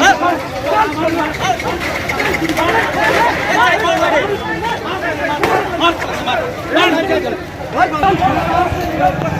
মার মার মার মার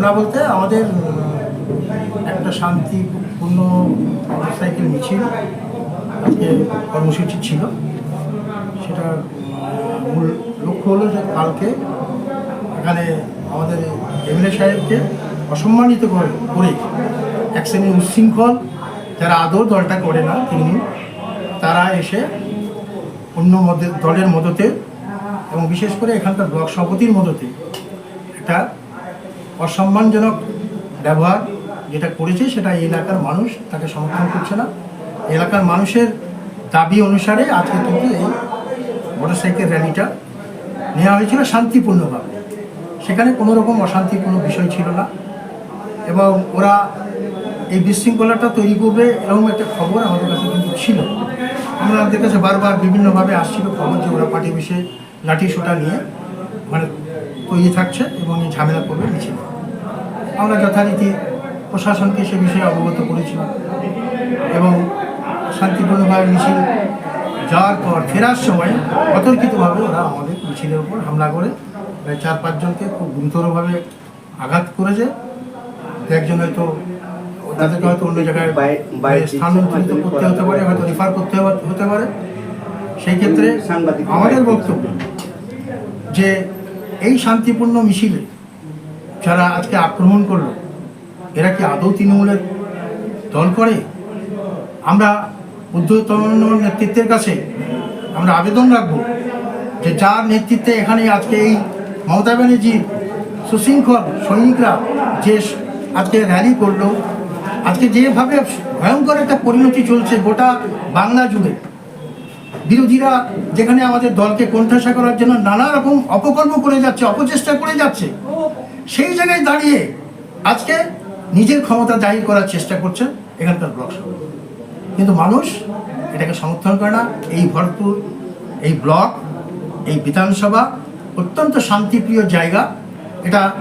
ঘটনা বলতে আমাদের একটা শান্তিপূর্ণ মোটরসাইকেল মিছিল আজকে কর্মসূচি ছিল। সেটা মূল লক্ষ্য হলো যে কালকে এখানে আমাদের এমএলএ সাহেবকে অসম্মানিত করে করে এক শ্রেণির উচ্ছৃঙ্খল যারা আদৌ দলটা করে না তিনি, তারা এসে অন্য দলের মদতে এবং বিশেষ করে এখানকার ব্লক সভাপতির মদতে একটা অসম্মানজনক ব্যবহার যেটা করেছে সেটা এলাকার মানুষ তাকে সমর্থন করছে না। এলাকার মানুষের দাবি অনুসারে আজকে কিন্তু এই মোটরসাইকেল র্যালিটা নেওয়া হয়েছিল শান্তিপূর্ণভাবে। সেখানে কোনো রকম অশান্তি কোনো বিষয় ছিল না এবং ওরা এই বিশৃঙ্খলাটা তৈরি করবে এরকম একটা খবর আমাদের কাছে কিন্তু ছিল। আমরা আমাদের কাছে বারবার বিভিন্নভাবে আসছিল খবর যে ওরা পার্টি বিষয়ে লাঠি সোটা নিয়ে মানে তৈরি থাকছে এবং ঝামেলা করবে মিছিল। আমরা যথারীতি প্রশাসনকে সে বিষয়ে অবগত করেছিলাম এবং শান্তিপূর্ণভাবে মিছিল যাওয়ার পর ফেরার সময় অতর্কিতভাবে ওরা আমাদের মিছিলের উপর হামলা করে। প্রায় চার পাঁচজনকে খুব গুরুতরভাবে আঘাত করেছে। একজন হয়তো তাদেরকে হয়তো অন্য জায়গায় বাইরে স্থানান্তরিত করতে হতে পারে হয়তো রেফার করতে হতে- হতে পারে। সেই ক্ষেত্রে সাংবাদিক আমাদের বক্তব্য যে এই শান্তিপূর্ণ মিছিলে যারা আজকে আক্রমণ করল, এরা কি আদৌ তৃণমূলের দল করে? আমরা ঊর্ধ্বতন নেতৃত্বের কাছে আমরা আবেদন রাখব যে যার নেতৃত্বে এখানে আজকে এই মমতা ব্যানার্জির সুশৃঙ্খল সৈনিকরা যে আজকে র্যালি করল, আজকে যেভাবে ভয়ঙ্কর একটা পরিণতি চলছে গোটা বাংলা জুড়ে, বিরোধীরা যেখানে আমাদের দলকে কোণঠাসা করার জন্য নানা রকম অপকর্ম করে যাচ্ছে, অপচেষ্টা করে যাচ্ছে সেই জায়গায় দাঁড়িয়ে আজকে নিজের ক্ষমতা জাহির করার চেষ্টা করছে এখানকার ব্লক সভাপতি। কিন্তু মানুষ এটাকে সমর্থন করে না। এই ভরপুর এই ব্লক, এই বিধানসভা অত্যন্ত শান্তিপ্রিয় জায়গা। এটা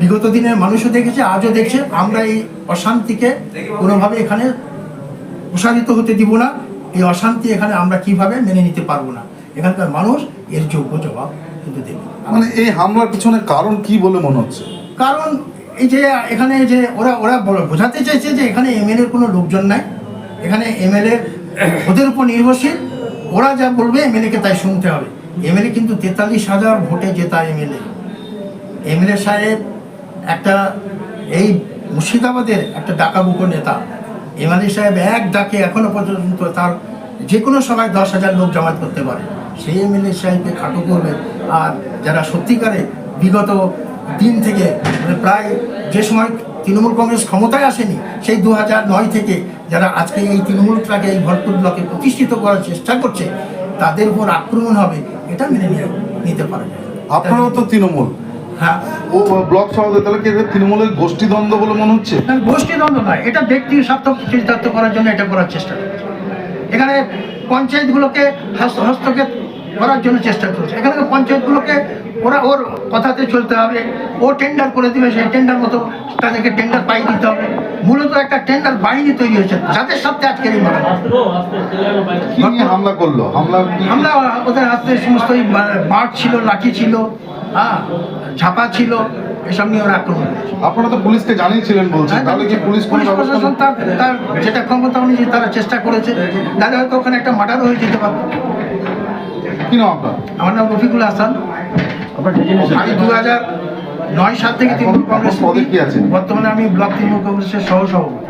বিগত দিনের মানুষও দেখেছে, আজও দেখছে। আমরা এই অশান্তিকে কোনোভাবে এখানে প্রসারিত হতে দিব না। এই অশান্তি এখানে আমরা কীভাবে মেনে নিতে পারব না? এখানকার মানুষ এর যোগ্য জবাব কিন্তু দেবে মানে এই হামলার পিছনে কারণ কি বলে মনে হচ্ছে? কারণ এই যে, এখানে যে ওরা ওরা বোঝাতে চাইছে যে এখানে এমএলএর কোনো লোকজন নাই। এখানে এমএলএ ওদের উপর নির্ভরশীল। ওরা যা বলবে এমএলএকে তাই শুনতে হবে। এমএলএ কিন্তু তেতাল্লিশ হাজার ভোটে জেতা এমএলএ এমএলএ সাহেব একটা, এই মুর্শিদাবাদের একটা ডাকাবুকো নেতা। এমএলএ সাহেব এক ডাকে এখনও পর্যন্ত তার যে কোনো সময় দশ হাজার লোক জমায়েত করতে পারে। সেই এমএলএ সাহেবকে খাটো করবে। আর যারা সত্যিকারে বিগত দিন থেকে মানে প্রায় যে সময় তৃণমূল কংগ্রেস ক্ষমতায় আসেনি সেই দু নয় থেকে যারা আজকে এই তৃণমূলটাকে এই ভরপুর ব্লকে প্রতিষ্ঠিত করার চেষ্টা করছে তাদের উপর আক্রমণ হবে এটা মেনে নিয়ে নিতে পারে। আপনারাও তো তৃণমূল। হ্যাঁ। ও ব্লক সভাপতি তাহলে কি তৃণমূলের গোষ্ঠীদ্বন্দ্ব বলে মনে হচ্ছে? গোষ্ঠীদ্বন্দ্ব নয় এটা ব্যক্তি স্বার্থ চরিতার্থ করার জন্য এটা করার চেষ্টা করছে। এখানে পঞ্চায়েতগুলোকে হস্ত- হস্তক্ষেপ করার জন্য চেষ্টা চলছে এখানে পঞ্চায়েতগুলোকে ওরা ওর কথাতে চলতে হবে ও টেন্ডার করে দেবে সেই টেন্ডার মতো তাদেরকে টেন্ডার পাই দিতে হবে। মূলত একটা টেন্ডার বাহিনী তৈরি হয়েছে যাদের সাথে আজকের এই মারা কি নিয়ে হামলা করল? হামলা আমরা ওদের হাতে সমস্ত বাঁট ছিল লাঠি ছিল হ্যাঁ ঝাপা ছিল এসব নিয়ে ওরা আক্রমণ করেছে। আপনারা তো পুলিশকে জানিয়েছিলেন বলছেন তাহলে কি পুলিশ পুলিশ প্রশাসন তার তার যেটা ক্ষমতা অনুযায়ী তারা চেষ্টা করেছে তাহলে হয়তো ওখানে একটা মার্ডারও হয়ে যেতে পারত। কি নাম আপনার আমার নাম রফিকুল হাসান আমি দু হাজার নয় সাল থেকে তৃণমূল কংগ্রেস পদে কি আছেন? বর্তমানে আমি ব্লক তৃণমূল কংগ্রেসের সহ সভাপতি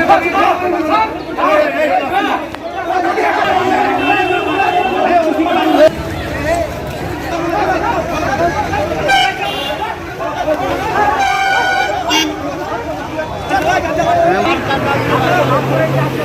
Hãy subscribe cho kênh Ghiền Mì Gõ Để không bỏ lỡ